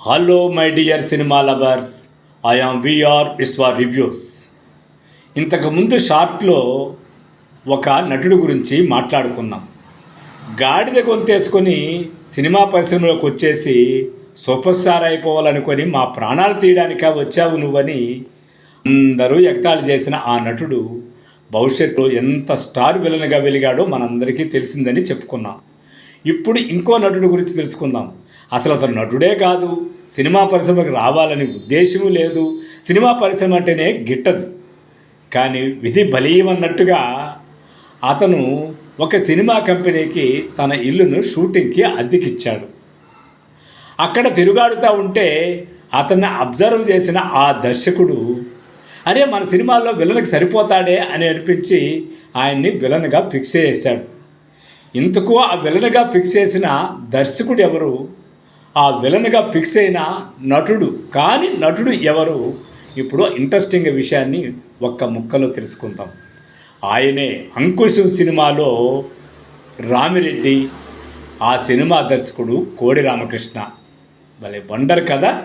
Hello my dear cinema lovers I am VR Vishwa reviews ఇంతకుముందు షార్ట్లో ఒక నటుడు గురించి మాట్లాడుకున్నాం. గాడిద గొంతేసుకొని సినిమా పరిశ్రమలోకి వచ్చేసి సూపర్ స్టార్ అయిపోవాలనుకొని మా ప్రాణాలు తీయడానికా వచ్చావు నువ్వని అందరూ ఎగతాళి చేసిన ఆ నటుడు భవిష్యత్తులో ఎంత స్టార్ విలన్గా వెలిగాడో మనందరికీ తెలిసిందని చెప్పుకున్నాం. ఇప్పుడు ఇంకో నటుడు గురించి తెలుసుకుందాం. అసలు అతను నటుడే కాదు సినిమా పరిశ్రమకు రావాలని ఉద్దేశము లేదు సినిమా పరిశ్రమ అంటేనే గిట్టదు. కానీ విధి బలీయమన్నట్టుగా అతను ఒక సినిమా కంపెనీకి తన ఇల్లును షూటింగ్కి అద్దెకిచ్చాడు. అక్కడ తిరుగాడుతూ ఉంటే అతన్ని అబ్జర్వ్ చేసిన ఆ దర్శకుడు అరే మన సినిమాల్లో విలన్కి సరిపోతాడే అని అనిపించి ఆయన్ని విలన్గా ఫిక్స్ చేశాడు. ఇంతకు ఆ విలన్గా ఫిక్స్ చేసిన దర్శకుడు ఎవరు? ఆ విలన్గా ఫిక్స్ అయిన నటుడు. కానీ నటుడు ఎవరు? ఇప్పుడు ఇంట్రెస్టింగ్ విషయాన్ని ఒక్క ముక్కలో తెలుసుకుందాం. ఆయనే అంకుశం సినిమాలో రామిరెడ్డి ఆ సినిమా దర్శకుడు కోడి రామకృష్ణ. భలే వండర్ కదా?